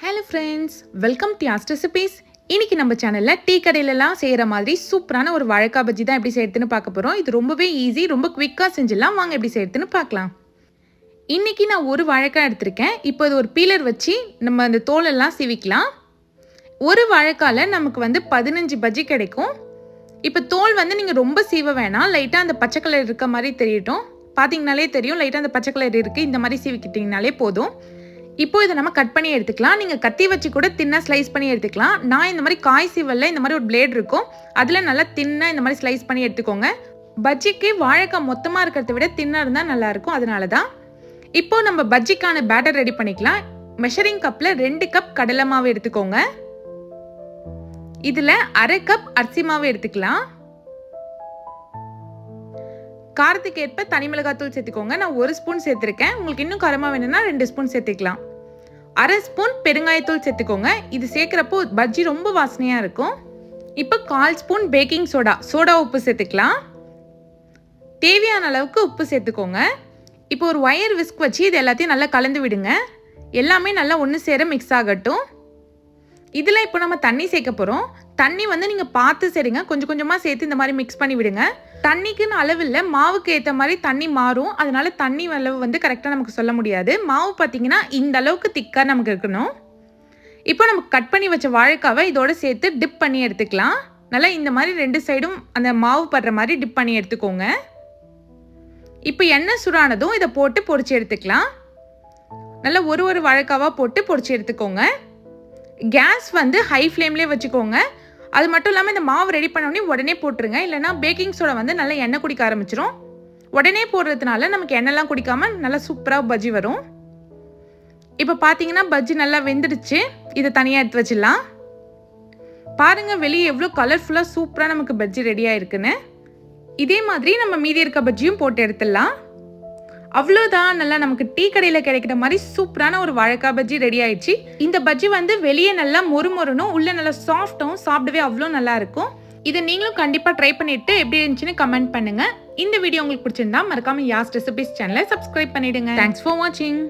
Hello friends welcome to ஆஸ்ட் recipes இன்னைக்கு நம்ம சேனலில் டீ கடையிலலாம் செய்கிற மாதிரி சூப்பரான ஒரு வழக்கா பஜ்ஜி தான் எப்படி செய்யறதுன்னு பார்க்க போகிறோம் இது ரொம்பவே ஈஸி ரொம்ப குவிக்காக செஞ்சிடலாம். வாங்க எப்படி செய்யறதுன்னு பார்க்கலாம். இன்னைக்கு நான் ஒரு வாழைக்காய் எடுத்திருக்கேன். இப்போ இது ஒரு பீலர் வச்சு நம்ம அந்த தோலெல்லாம் சீவிக்கலாம். ஒரு வாழைக்காயில் நமக்கு வந்து பதினஞ்சு பஜ்ஜி கிடைக்கும். இப்போ தோல் வந்து நீங்கள் ரொம்ப சீவ வேணாம். லைட்டாக அந்த பச்சை கலர் இருக்க மாதிரி தெரியட்டும். பார்த்தீங்கனாலே தெரியும். லைட்டாக அந்த பச்சை கலர் இருக்குது இந்த மாதிரி சீவிக்கிட்டிங்கனாலே போதும். இப்போ இதை நம்ம கட் பண்ணி எடுத்துக்கலாம். நீங்கள் கத்தி வச்சு கூட தின்னாக ஸ்லைஸ் பண்ணி எடுத்துக்கலாம். நான் இந்த மாதிரி காய் சீவலில் இந்த மாதிரி ஒரு பிளேட் இருக்கும். அதில் நல்லா தின்னாக இந்த மாதிரி ஸ்லைஸ் பண்ணி எடுத்துக்கோங்க. பஜ்ஜிக்கு வாழைக்காய் மொத்தமாக இருக்கிறத விட தின்னாக இருந்தால் நல்லாயிருக்கும் அதனால தான் இப்போ நம்ம பஜ்ஜிக்கான பேட்டர் ரெடி பண்ணிக்கலாம். மெஷரிங் கப்பில் ரெண்டு கப் கடலை மாவு எடுத்துக்கோங்க. இதில் அரை கப் அரிசி மாவு எடுத்துக்கலாம். காரத்துக்கு ஏற்ப தனி மிளகாத்தூள் சேர்த்துக்கோங்க. நான் ஒரு ஸ்பூன் சேர்த்துருக்கேன். உங்களுக்கு இன்னும் காரமாக வேணும்னா ரெண்டு ஸ்பூன் சேர்த்துக்கலாம். அரை ஸ்பூன் பெருங்காயத்தூள் சேர்த்துக்கோங்க. இது சேர்க்குறப்போ பஜ்ஜி ரொம்ப வாசனையாக இருக்கும். இப்போ கால் ஸ்பூன் பேக்கிங் சோடா சோடா உப்பு சேர்த்துக்கலாம். தேவையான அளவுக்கு உப்பு சேர்த்துக்கோங்க. இப்போ ஒரு ஒயர் விஸ்க் வச்சு இது எல்லாத்தையும் நல்லா கலந்து விடுங்க. எல்லாமே நல்லா ஒன்று சேர மிக்ஸ் ஆகட்டும். இதில் இப்போ நம்ம தண்ணி சேர்க்க போகிறோம். தண்ணி வந்து நீங்கள் பார்த்து சரிங்க. கொஞ்சம் கொஞ்சமாக சேர்த்து இந்த மாதிரி மிக்ஸ் பண்ணி விடுங்க. தண்ணிக்குன்னு இல்லை மாவுக்கு ஏற்ற மாதிரி தண்ணி மாறும். அதனால தண்ணி அளவு வந்து கரெக்டாக நமக்கு சொல்ல முடியாது. மாவு பார்த்தீங்கன்னா இந்த அளவுக்கு திக்காக நமக்கு இருக்கணும். இப்போ நமக்கு கட் பண்ணி வச்ச வாழைக்காவை இதோட சேர்த்து டிப் பண்ணி எடுத்துக்கலாம். நல்லா இந்த மாதிரி ரெண்டு சைடும் அந்த மாவு படுற மாதிரி டிப் பண்ணி எடுத்துக்கோங்க. இப்போ எண்ணெய் சுடானதும் இதை போட்டு பொறிச்சு எடுத்துக்கலாம். நல்லா ஒரு ஒரு வாழைக்காவாக போட்டு பொறிச்சு எடுத்துக்கோங்க. கேஸ் வந்து ஹை ஃப்ளேம்லேயே வச்சுக்கோங்க. அது மட்டும் இல்லாமல் இந்த மாவு ரெடி பண்ணோடனே உடனே போட்டுருங்க. இல்லைனா பேக்கிங் சோடா வந்து நல்லா எண்ணெய் குடிக்க ஆரம்பிச்சிரும். உடனே போடுறதுனால நமக்கு எண்ணெய்லாம் குடிக்காமல் நல்லா சூப்பராக பஜ்ஜி வரும். இப்போ பார்த்தீங்கன்னா பஜ்ஜி நல்லா வெந்துடுச்சு. இதை தனியாக எடுத்து வச்சிடலாம். பாருங்கள் வெளியே எவ்வளோ கலர்ஃபுல்லாக சூப்பராக நமக்கு பஜ்ஜி ரெடியாக இருக்குன்னு இதே மாதிரி நம்ம மீதி இருக்க பஜ்ஜியும் போட்டு எடுத்துடலாம். அவ்வளோதான் நல்லா நமக்கு டீ கடையில் கிடைக்கிற மாதிரி சூப்பரான ஒரு வாழைக்காய் பஜ்ஜி ரெடி ஆயிடுச்சு. இந்த பஜ்ஜி வந்து வெளியே நல்லா மொறுமொறுனும் உள்ளே நல்லா சாஃப்டும் சாப்பிடவே அவ்வளோ நல்லா இருக்கும். இதை நீங்களும் கண்டிப்பாக ட்ரை பண்ணிட்டு எப்படி இருந்துச்சுன்னு கமெண்ட் பண்ணுங்க. இந்த வீடியோ உங்களுக்கு பிடிச்சிருந்தா மறக்காம யாஸ் ரெசிபிஸ் சேனலை சப்ஸ்கிரைப் பண்ணிடுங்க. தேங்க்ஸ் ஃபார் வாட்சிங்